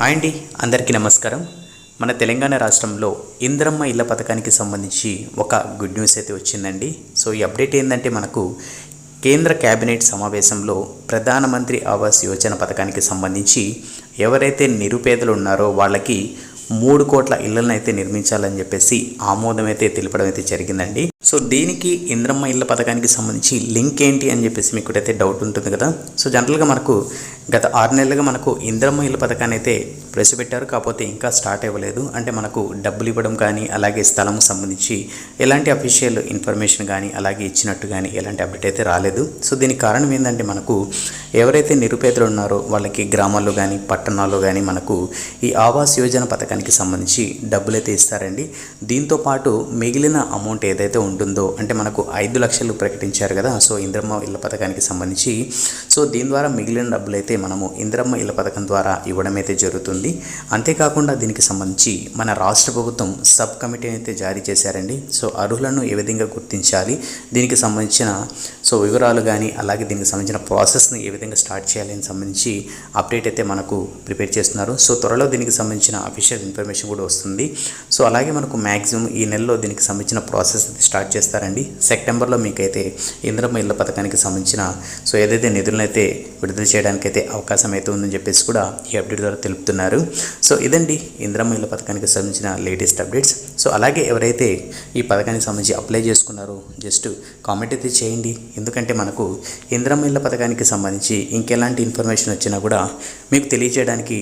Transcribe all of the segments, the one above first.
Hi అండి అందరికీ నమస్కారం. మన తెలంగాణ రాష్ట్రంలో ఇంద్రమ్మ ఇళ్ళ పథకానికి సంబంధించి ఒక గుడ్ న్యూస్ అయితే వచ్చిందండి. సో ఈ అప్డేట్ ఏంటంటే మనకు కేంద్ర కేబినెట్ సమావేశంలో ప్రధానమంత్రి ఆవాస్ యోజన పథకానికి సంబంధించి ఎవరైతే నిరుపేదలు ఉన్నారో వాళ్ళకి మూడు కోట్ల ఇళ్ళను అయితే నిర్మించాలని చెప్పేసి ఆమోదం అయితే తెలపడం అయితే జరిగిందండి. సో దీనికి ఇంద్రమ్మ ఇళ్ళ పథకానికి సంబంధించి లింక్ ఏంటి అని చెప్పేసి మీకు అయితే డౌట్ ఉంటుంది కదా. సో జనరల్గా మనకు గత ఆరు నెలలుగా మనకు ఇంద్రమ్మ ఇళ్ళ పథకాన్ని అయితే ప్రవేశపెట్టారు. కాకపోతే ఇంకా స్టార్ట్ అవ్వలేదు. అంటే మనకు డబ్బులు ఇవ్వడం కానీ అలాగే స్థలం సంబంధించి ఎలాంటి అఫీషియల్ ఇన్ఫర్మేషన్ కానీ అలాగే ఇచ్చినట్టు కానీ ఎలాంటి అప్డేట్ అయితే రాలేదు. సో దీనికి కారణం ఏంటంటే మనకు ఎవరైతే నిరుపేదలు ఉన్నారో వాళ్ళకి గ్రామాల్లో కానీ పట్టణాల్లో కానీ మనకు ఈ ఆవాస్ యోజన పథకానికి సంబంధించి డబ్బులు అయితే ఇస్తారండి. దీంతో పాటు మిగిలిన అమౌంట్ ఏదైతే ఉంటుందో? అంటే మనకు ఐదు లక్షలు ప్రకటించారు కదా సో ఇంద్రమ్మ ఇళ్ళ పథకానికి సంబంధించి. సో దీని ద్వారా మిగిలిన డబ్బులు అయితే మనము ఇంద్రమ్మ ఇళ్ళ పథకం ద్వారా ఇవ్వడం అయితే జరుగుతుంది. అంతేకాకుండా దీనికి సంబంధించి మన రాష్ట్ర ప్రభుత్వం సబ్ కమిటీని అయితే జారీ చేశారండి. సో అర్హులను ఏ విధంగా గుర్తించాలి దీనికి సంబంధించిన సో వివరాలు కానీ అలాగే దీనికి సంబంధించిన ప్రాసెస్ని ఏ విధంగా స్టార్ట్ చేయాలి అని సంబంధించి అప్డేట్ అయితే మనకు ప్రిపేర్ చేస్తున్నారు. సో త్వరలో దీనికి సంబంధించిన అఫీషియల్ ఇన్ఫర్మేషన్ కూడా వస్తుంది. సో అలాగే మనకు మ్యాక్సిమం ఈ నెలలో దీనికి సంబంధించిన ప్రాసెస్ స్టార్ట్ స్టార్ట్ చేస్తారండి. సెప్టెంబర్లో మీకైతే ఇంద్రమ్మ ఇళ్ళ పథకానికి సంబంధించిన సో ఏదైతే నిధులనైతే విడుదల చేయడానికి అయితే అవకాశం అయితే ఉందని చెప్పేసి కూడా ఈ అప్డేట్ ద్వారా తెలుపుతున్నారు. సో ఇదండి ఇంద్రమ్మ ఇళ్ళ పథకానికి సంబంధించిన లేటెస్ట్ అప్డేట్స్. సో అలాగే ఎవరైతే ఈ పథకానికి సంబంధించి అప్లై చేసుకున్నారో జస్ట్ కామెంట్ అయితే చేయండి. ఎందుకంటే మనకు ఇంద్రమ్మ ఇళ్ళ పథకానికి సంబంధించి ఇంకెలాంటి ఇన్ఫర్మేషన్ వచ్చినా కూడా మీకు తెలియజేయడానికి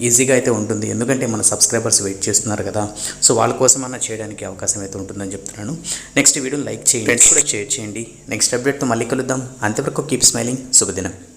ఈజీగా అయితే ఉంటుంది. ఎందుకంటే మన సబ్స్క్రైబర్స్ వెయిట్ చేస్తున్నారు కదా. సో వాళ్ళ కోసం అన్న చేయడానికి అవకాశం అయితే ఉంటుందని చెప్తున్నాను. నెక్స్ట్ వీడియో లైక్ చేయండి ఫ్రెండ్స్ కూడా షేర్ చేయండి. నెక్స్ట్ అప్డేట్తో మళ్ళీ కలుద్దాం. అంతవరకు కీప్ స్మైలింగ్ శుభదినం.